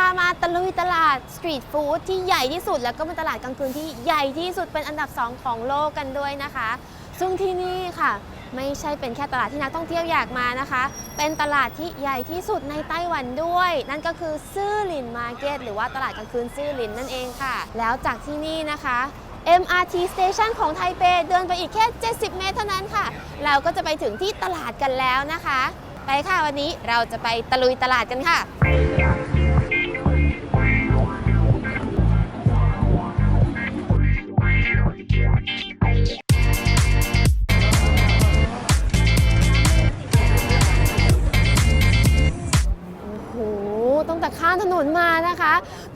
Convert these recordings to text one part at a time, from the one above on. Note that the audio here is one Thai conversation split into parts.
พามาตะลุยตลาดสตรีทฟู้ดที่ใหญ่ที่สุด แล้วก็เป็นตลาดกลางคืนที่ใหญ่ที่สุดเป็นอันดับ 2 ของโลกกันด้วยนะคะ ซึ่งที่นี่ค่ะ ไม่ใช่เป็นแค่ตลาดที่นักท่องเที่ยวอยากมานะคะ เป็นตลาดที่ใหญ่ที่สุดในไต้หวันด้วย นั่นก็คือซื่อหลินมาร์เก็ตหรือว่าตลาดกลางคืนซื่อหลินนั่นเองค่ะ แล้วจากที่นี่นะคะ MRT Station ของไทเปเดินไปอีกแค่ 70 เมตรเท่านั้นค่ะ เราก็จะไปถึงที่ตลาดกันแล้วนะคะ ไปค่ะวันนี้เราจะไปตะลุยตลาดกันค่ะ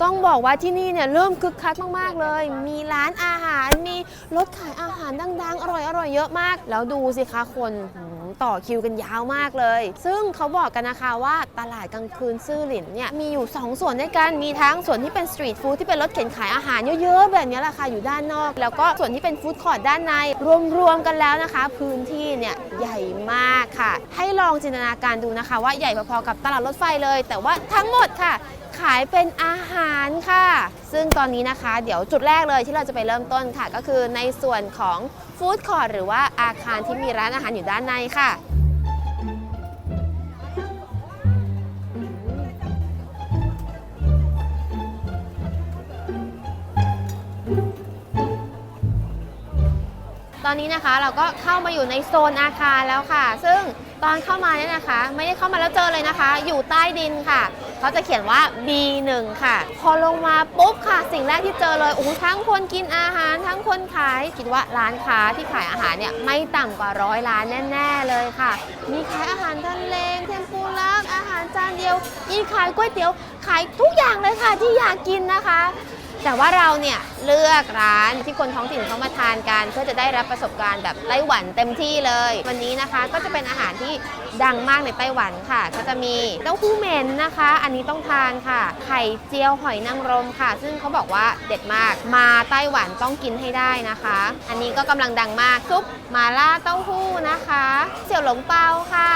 ต้องบอกว่าที่นี่เนี่ยเริ่มคึกคักมากๆเลย มีร้านอาหารมีรถขายอาหารดังๆ อร่อยๆเยอะมาก แล้วดูสิคะคนต่อคิวกันยาวมากเลย ซึ่งเขาบอกกันนะคะว่าตลาดกลางคืนซื่อหลินเนี่ยมีอยู่ 2 ส่วนด้วยกัน มีทั้งส่วนที่เป็นสตรีทฟู้ดที่เป็นรถเข็นขายอาหารเยอะๆ แบบนี้แหละค่ะอยู่ด้านนอก แล้วก็ส่วนที่เป็นฟู้ดคอร์ทด้านใน รวมๆกันแล้วนะคะ พื้นที่เนี่ยใหญ่มากค่ะ ให้ลองจินตนาการดูนะคะ ว่าใหญ่พอๆกับตลาดรถไฟเลย แต่ว่าทั้งหมดค่ะ ขายเป็นอาหารค่ะ ซึ่งตอนนี้นะคะ เดี๋ยวจุดแรกเลยที่เราจะไปเริ่มต้นค่ะ ก็คือในส่วนของฟู้ดคอร์ทหรือว่าอาคารที่มีร้านอาหารอยู่ด้านในค่ะตอนนี้นะคะเราก็เข้ามาอยู่ในโซนอาคารแล้วค่ะ ซึ่ง ตอนเข้ามาเนี่ยนะคะ ไม่ได้เข้ามาแล้วเจอเลยนะคะ อยู่ใต้ดินค่ะเขาจะเขียนว่า B1 ค่ะ พอลงมาปุ๊บค่ะ สิ่งแรกที่เจอเลยโอ้ทั้งคนกินอาหาร ทั้งคนขายคิดว่าร้านค้าที่ขายอาหารเนี่ยไม่ต่ำกว่าร้อยร้านแน่ ๆ เลยค่ะ มีขายอาหารทะเลเทมปุระอาหารจานเดียวมีขายก๋วยเตี๋ยวขายทุกอย่างเลยค่ะที่อยากกินนะคะ แต่ว่าเราเนี่ยเลือกร้านที่คนท้องถิ่นเขามาทานกัน เพื่อจะได้รับประสบการณ์แบบไต้หวันเต็มที่เลย วันนี้นะคะก็จะเป็นอาหารที่ดังมากในไต้หวันค่ะ ก็จะมีเต้าหู้เหม็นนะคะ อันนี้ต้องทานค่ะ ไข่เจียวหอยนางรมค่ะ ซึ่งเขาบอกว่าเด็ดมากมาไต้หวันต้องกินให้ได้นะคะ อันนี้ก็กำลังดังมากซุปมาล่าเต้าหู้นะคะ เสี่ยวหลงเปาค่ะ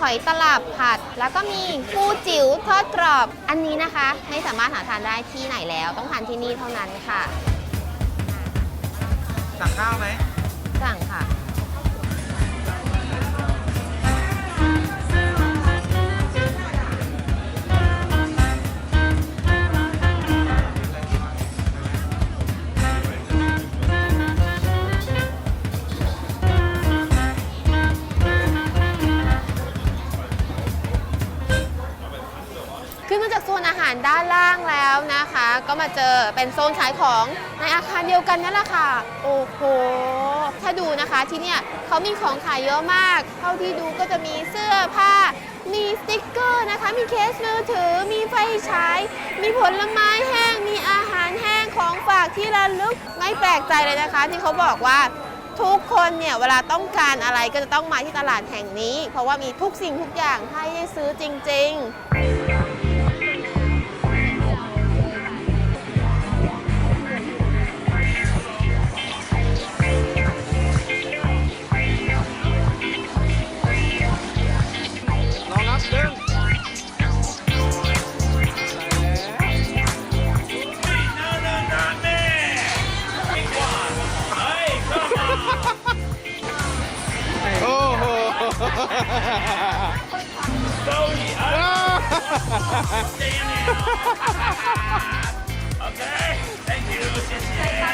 หอยตลับผัด แล้วก็มีฟูจิ๋วทอดกรอบ อันนี้นะคะ ไม่สามารถหาทานได้ที่ไหนแล้ว ต้องทานที่นี่เท่านั้นค่ะ สั่งข้าวไหมสั่งค่ะ ก็มาเจอเป็นโซนขายของในอาคารเดียวกันนั่นแหละค่ะ โอ้โห ถ้าดูนะคะที่เนี่ยเขามีของขายเยอะมาก เท่าที่ดูก็จะมีเสื้อผ้า มีสติกเกอร์นะคะ มีเคสมือถือ มีไฟฉาย มีผลไม้แห้ง มีอาหารแห้งของฝากที่ระลึก ไม่แปลกใจเลยนะคะ ที่เขาบอกว่าทุกคนเนี่ยเวลาต้องการอะไรก็จะต้องมาที่ตลาดแห่งนี้ เพราะว่ามีทุกสิ่งทุกอย่างให้ได้ซื้อจริง ๆ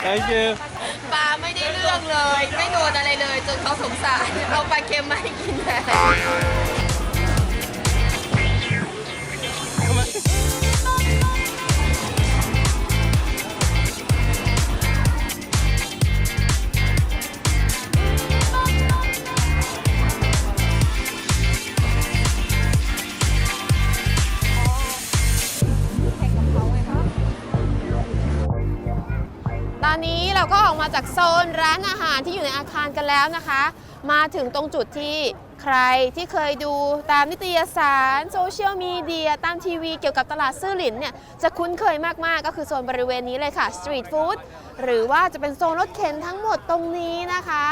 thank you ปลาไม่ได้เรื่องเลย ไม่โดนอะไรเลย จนเขาสงสารเอาปลาเค็มมาให้กินแทน จากโซนร้านอาหารที่อยู่ในอาคารกันแล้วนะคะ มาถึงตรงจุดที่ใครที่เคยดูตามนิตยสารโซเชียลมีเดียตามทีวีเกี่ยวกับตลาดซื่อหลินเนี่ยจะคุ้นเคยมากๆ ก็คือโซนบริเวณนี้เลยค่ะสตรีทฟู้ดหรือว่าจะเป็นโซนรถเข็นทั้งหมดตรงนี้นะคะ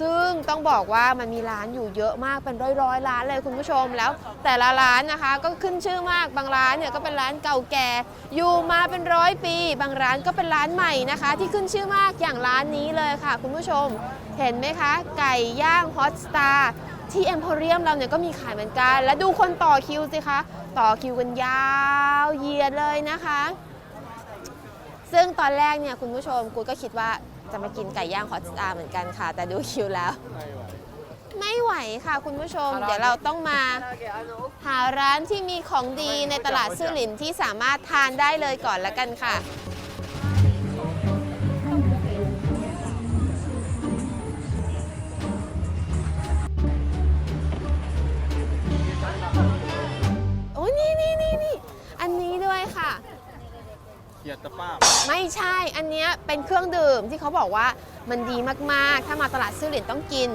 ซึ่งต้องบอกว่ามันมีร้านอยู่เยอะมากเป็นร้อยๆร้านเลยคุณผู้ชมแล้ว แต่ละร้านนะคะก็ขึ้นชื่อมากบางร้านเนี่ยก็เป็นร้านเก่าแก่ อยู่มาเป็นร้อยปี บางร้านก็เป็นร้านใหม่นะคะ ที่ขึ้นชื่อมากอย่างร้านนี้เลยค่ะ คุณผู้ชมเห็นไหมคะ ไก่ย่างฮอตสตาร์ที่เอ็มโพเรียมเราเนี่ยก็มีขายเหมือนกัน และดูคนต่อคิวสิคะ ต่อคิวกันยาวเหยียดเลยนะคะ ซึ่งตอนแรกเนี่ยคุณผู้ชมกูก็คิดว่า จะมากินไก่ย่างฮอตสตาร์เหมือนกันค่ะ แต่ดูคิวแล้ว ไม่ไหวค่ะคุณผู้ชม เดี๋ยวเราต้องมา หาร้านที่มีของดีในตลาดซื่อหลินที่สามารถทานได้เลยก่อนละกันค่ะ เขียดตะป้าบไม่ใช่ อันเนี้ยเป็นเครื่องดื่มที่เขาบอกว่ามันดีมากๆ ถ้ามาตลาดซื่อหลินต้องกิน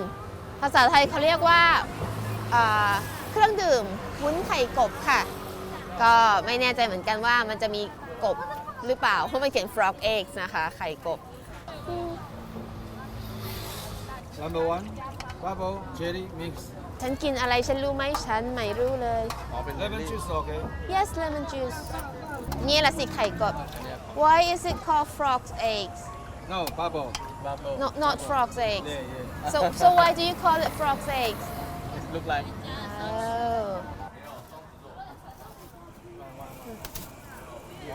ภาษาไทยเขาเรียกว่าเอ่อเครื่องดื่มวุ้นไข่กบค่ะ ก็ไม่แน่ใจเหมือนกันว่ามันจะมีกบหรือเปล่า เพราะมันเขียน frog eggs นะคะ ไข่กบ number one bubble cherry mix ฉันกินอะไรฉันรู้ไหมฉันไม่รู้เลย อ๋อเป็น lemon juice โอเค yes lemon juice นี่แหละสิไข่กบ why is it called frog eggs no bubble bubble no not frog eggs yeah yeah so so why do you call it frog eggs it look like Oh.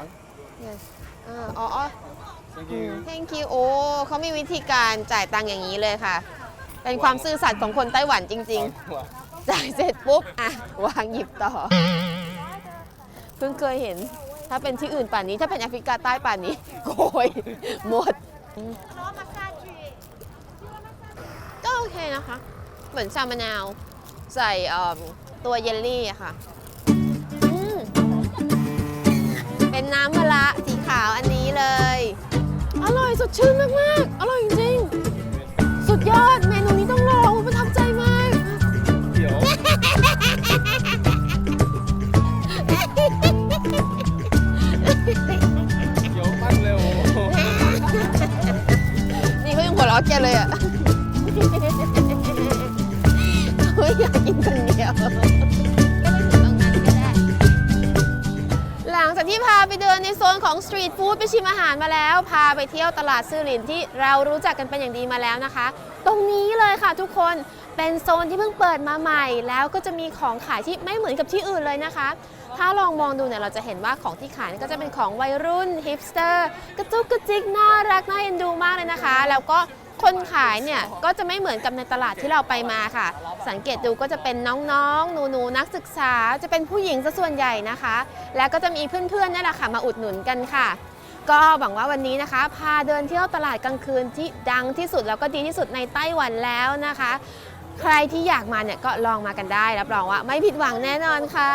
one Yes. อ่าอ๋ออ๋อ thank you thank you โอ้เขามีวิธีการจ่ายตังค์อย่างนี้เลยค่ะ เป็นความซื่อสัตย์ของคนไต้หวันจริง ๆ จ่ายเสร็จปุ๊บ อะ วางหยิบต่อ เพิ่งเคยเห็น ถ้าเป็นที่อื่นป่านนี้ ถ้าเป็นแอฟริกาใต้ป่านนี้ โกยหมด ก็โอเคนะคะ เหมือนชามะนาว ใส่ตัวเยลลี่อะค่ะ เป็นน้ำมะระสีขาวอันนี้เลย อร่อยสดชื่นมาก ๆ อร่อยจริง ๆ สุดยอดเมนูนี้ต้องลองประทับใจมาก ยเราะแกเลยอะเฮ้ยอยากกินคนเดียวหลังจากที่พาไปเดินในโซนของสตรีทฟู้ดไปชิมอาหารมาแล้ว พาไปเที่ยวตลาดซื่อหลินที่เรารู้จักกันเป็นอย่างดีมาแล้วนะคะ ตรงนี้เลยค่ะทุกคนเป็นโซนที่เพิ่งเปิดมาใหม่ แล้วก็จะมีของขายที่ไม่เหมือนกับที่อื่นเลยนะคะ ถ้าลองมองดูเนี่ยเราจะเห็นว่าของที่ขายเนี่ยก็จะเป็นของวัยรุ่นฮิปสเตอร์กระจุกกระจิกน่ารักน่าเอ็นดูมากเลยนะคะ แล้วก็ คนขายเนี่ยก็จะไม่เหมือนกับในตลาดที่เราไปมาค่ะ สังเกตดูก็จะเป็นน้องๆ หนูๆ นักศึกษา จะเป็นผู้หญิงซะส่วนใหญ่นะคะ แล้วก็จะมีเพื่อนๆนี่แหละค่ะมาอุดหนุนกันค่ะ ก็หวังว่าวันนี้นะคะ พาเดินเที่ยวตลาดกลางคืนที่ดังที่สุดแล้วก็ดีที่สุดในไต้หวันแล้วนะคะ ใครที่อยากมาเนี่ยก็ลองมากันได้ รับรองว่าไม่ผิดหวังแน่นอนค่ะ